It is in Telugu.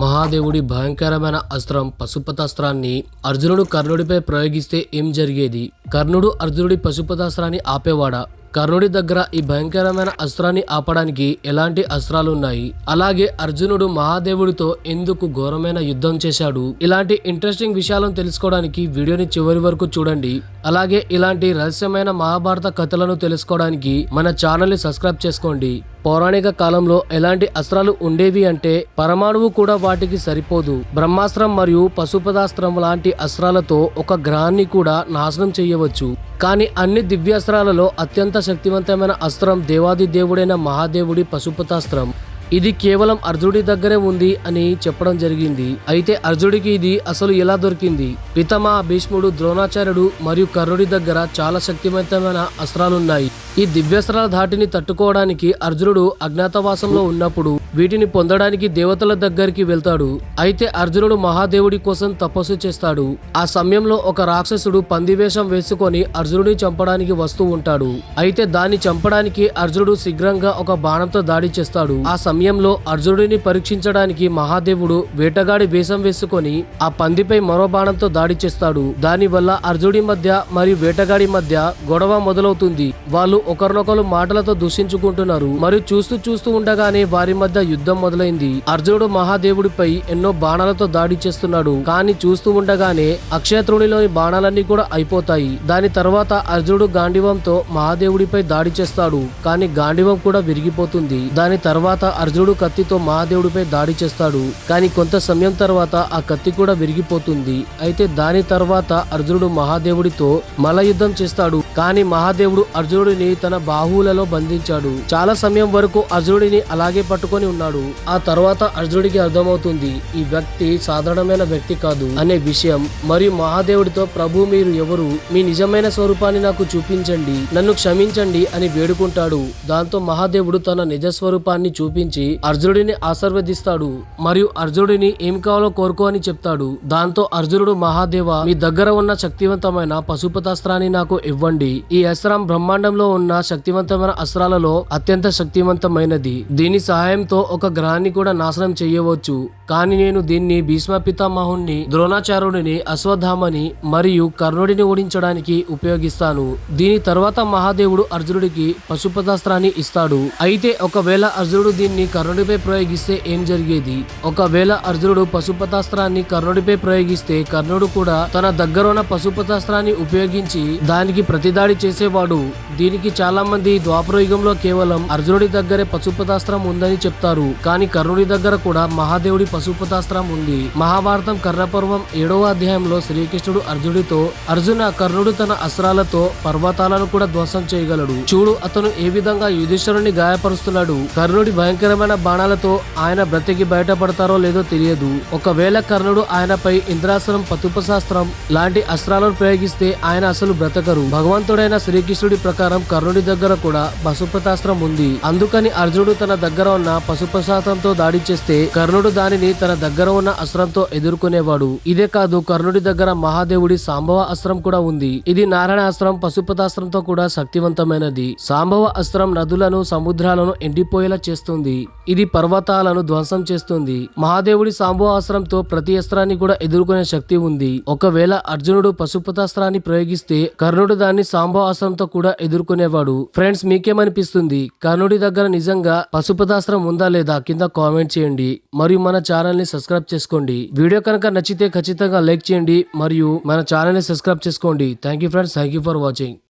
మహాదేవుడి భయంకరమైన అస్త్రం పశుపతాస్త్రాన్ని అర్జునుడు కర్ణుడిపై ప్రయోగిస్తే ఏం జరిగేది? కర్ణుడు అర్జునుడి పశుపతాస్త్రాన్ని ఆపేవాడా? కర్ణుడి దగ్గర ఈ భయంకరమైన అస్త్రాన్ని ఆపడానికి ఎలాంటి అస్త్రాలు ఉన్నాయి అలాగే అర్జునుడు మహాదేవుడితో ఎందుకు ఘోరమైన యుద్ధం చేశాడు? ఇలాంటి ఇంట్రెస్టింగ్ విషయాలను తెలుసుకోవడానికి వీడియోని చివరి వరకు చూడండి. అలాగే ఇలాంటి రహస్యమైన మహాభారత కథలను తెలుసుకోవడానికి మన ఛానల్ని సబ్స్క్రైబ్ చేసుకోండి. పౌరాణిక కాలంలో ఎలాంటి అస్త్రాలు ఉండేవి అంటే పరమాణువు కూడా వాటికి సరిపోదు. బ్రహ్మాస్త్రం మరియు పశుపదాస్త్రం లాంటి అస్త్రాలతో ఒక గ్రహాన్ని కూడా నాశనం చేయవచ్చు. కానీ అన్ని దివ్యాస్త్రాలలో అత్యంత శక్తివంతమైన అస్త్రం దేవాది దేవుడైన మహాదేవుడి పశుపతాస్త్రం ఇది కేవలం అర్జుడి దగ్గరే ఉంది అని చెప్పడం జరిగింది. అయితే అర్జుడికి ఇది అసలు ఎలా దొరికింది? పితమ భీష్ముడు ద్రోణాచార్యుడు మరియు కర్ణుడి దగ్గర చాలా శక్తివంతమైన అస్త్రాలున్నాయి. ఈ దివ్యస్త్రాల ధాటిని తట్టుకోవడానికి అర్జునుడు అజ్ఞాతవాసంలో ఉన్నప్పుడు వీటిని పొందడానికి దేవతల దగ్గరికి వెళ్తాడు. అయితే అర్జునుడు మహాదేవుడి కోసం తపస్సు చేస్తాడు. ఆ సమయంలో ఒక రాక్షసుడు పందివేషం వేసుకొని అర్జునుడిని చంపడానికి వస్తూ ఉంటాడు. అయితే దాన్ని చంపడానికి అర్జునుడు శీఘ్రంగా ఒక బాణంతో దాడి చేస్తాడు. ఆ సమయంలో అర్జునుడిని పరీక్షించడానికి మహాదేవుడు వేటగాడి వేషం వేసుకొని ఆ పందిపై మరో బాణంతో దాడి చేస్తాడు. దాని వల్ల అర్జునుడి మధ్య మరియు వేటగాడి మధ్య గొడవ మొదలవుతుంది. వాళ్ళు ఒకరినొకరు మాటలతో దూషించుకుంటున్నారు. మరియు చూస్తూ చూస్తూ ఉండగానే వారి మధ్య యుద్ధం మొదలైంది. అర్జునుడు మహాదేవుడిపై ఎన్నో బాణాలతో దాడి చేస్తున్నాడు. కానీ చూస్తూ ఉండగానే అక్షయత్రునిలోని బాణాలన్నీ కూడా అయిపోతాయి. దాని తర్వాత అర్జునుడు గాండివంతో మహాదేవుడిపై దాడి చేస్తాడు. కానీ గాండివం కూడా విరిగిపోతుంది. దాని తర్వాత అర్జునుడు కత్తితో మహాదేవుడిపై దాడి చేస్తాడు. కానీ కొంత సమయం తర్వాత ఆ కత్తి కూడా విరిగిపోతుంది. అయితే దాని తర్వాత అర్జునుడు మహాదేవుడితో మల యుద్ధం చేస్తాడు. కానీ మహాదేవుడు అర్జునుడిని తన బాహువులలో బంధించాడు. చాలా సమయం వరకు అర్జునుడిని అలాగే పట్టుకొని ఉన్నాడు. ఆ తర్వాత అర్జునుడికి అర్థమవుతుంది ఈ వ్యక్తి సాధారణమైన వ్యక్తి కాదు అనే విషయం. మరియు మహాదేవుడితో ప్రభు మీరు ఎవరు? మీ నిజమైన స్వరూపాన్ని నాకు చూపించండి నన్ను క్షమించండి అని వేడుకుంటాడు. దాంతో మహాదేవుడు తన నిజ స్వరూపాన్ని చూపించి అర్జునుడిని ఆశీర్వదిస్తాడు. మరియు అర్జునుడిని ఏం కావాలో కోరుకో అని చెప్తాడు. దాంతో అర్జునుడు మహాదేవ మీ దగ్గర ఉన్న శక్తివంతమైన పశుపతాస్త్రాన్ని నాకు ఇవ్వండి. ఈ అస్త్రం బ్రహ్మాండంలో ఉన్న ఉన్న శక్తివంతమైన అస్త్రాలలో అత్యంత శక్తివంతమైనది. దీని సహాయంతో ఒక గ్రహాన్ని కూడా నాశనం చేయవచ్చు. కానీ నేను దీన్ని భీష్మ పితామహుణ్ణి ద్రోణాచార్యుడిని అశ్వధామని మరియు కర్ణుడిని ఓడించడానికి ఉపయోగిస్తాను. దీని తర్వాత మహాదేవుడు అర్జునుడికి పశుపతాస్త్రాన్ని ఇస్తాడు. అయితే ఒకవేళ అర్జునుడు దీన్ని కర్ణుడిపై ప్రయోగిస్తే ఏం జరిగేది? ఒకవేళ అర్జునుడు పశుపతాస్త్రాన్ని కర్ణుడిపై ప్రయోగిస్తే కర్ణుడు కూడా తన దగ్గర ఉన్న పశుపతాస్త్రాన్ని ఉపయోగించి దానికి ప్రతిదాడి చేసేవాడు. దీనికి చాలా మంది ద్వాపరయుగంలో కేవలం అర్జునుడి దగ్గరే పశుపతాస్త్రం ఉందని చెప్తారు. కానీ కర్ణుడి దగ్గర కూడా మహాదేవుడి పశుపతాస్త్రం ఉంది. మహాభారతం కర్ణపర్వం ఏడవ అధ్యాయంలో శ్రీకృష్ణుడు అర్జునుడితో అర్జున కర్ణుడు తన అస్త్రాలతో పర్వతాలను కూడా ధ్వంసం చేయగలడు. చూడు అతను ఏ విధంగా యుధిష్ఠరుని గాయపరుస్తున్నాడు. కర్ణుడి భయంకరమైన బాణాలతో ఆయన బ్రతికి బయటపడతారో లేదో తెలియదు. ఒకవేళ కర్ణుడు ఆయనపై ఇంద్రాసనం పతుపశాస్త్రం లాంటి అస్త్రాలను ప్రయోగిస్తే ఆయన అసలు బ్రతకరు. భగవంతుడైన శ్రీకృష్ణుడి ప్రకారం కర్ణుడి దగ్గర కూడా పశుపతాస్త్రం ఉంది. అందుకని అర్జునుడు తన దగ్గర ఉన్న పశుపశాస్త్రంతో దాడి చేస్తే కర్ణుడు దానిని తన దగ్గర ఉన్న అస్త్రంతో ఎదుర్కొనేవాడు. ఇదే కాదు కర్ణుడి దగ్గర మహాదేవుడి సాంబవ అస్త్రం కూడా ఉంది. ఇది నారాయణ అస్త్రం పశుపతాస్త్రంతో కూడా శక్తివంతమైనది. సాంబవ అస్త్రం నదులను సముద్రాలను ఎండిపోయేలా చేస్తుంది. ఇది పర్వతాలను ధ్వంసం చేస్తుంది. మహాదేవుడి సాంబవ అస్త్రంతో ప్రతి అస్త్రాన్ని కూడా ఎదుర్కొనే శక్తి ఉంది. ఒకవేళ అర్జునుడు పశుపతాస్త్రాన్ని ప్రయోగిస్తే కర్ణుడు దాన్ని సాంబవ అస్త్రంతో కూడా ఎదుర్కొనేవాడు. ఫ్రెండ్స్ మీకేమనిపిస్తుంది? కర్ణుడి దగ్గర నిజంగా పశుపతాస్త్రం ఉందా లేదా? కింద కామెంట్ చేయండి. మరియు మన ఛానల్ని సబ్స్క్రైబ్ చేసుకోండి. వీడియో కనుక నచ్చితే ఖచ్చితంగా లైక్ చేయండి మరియు మన ఛానల్ని సబ్స్క్రైబ్ చేసుకోండి. Thank you friends. Thank you for watching.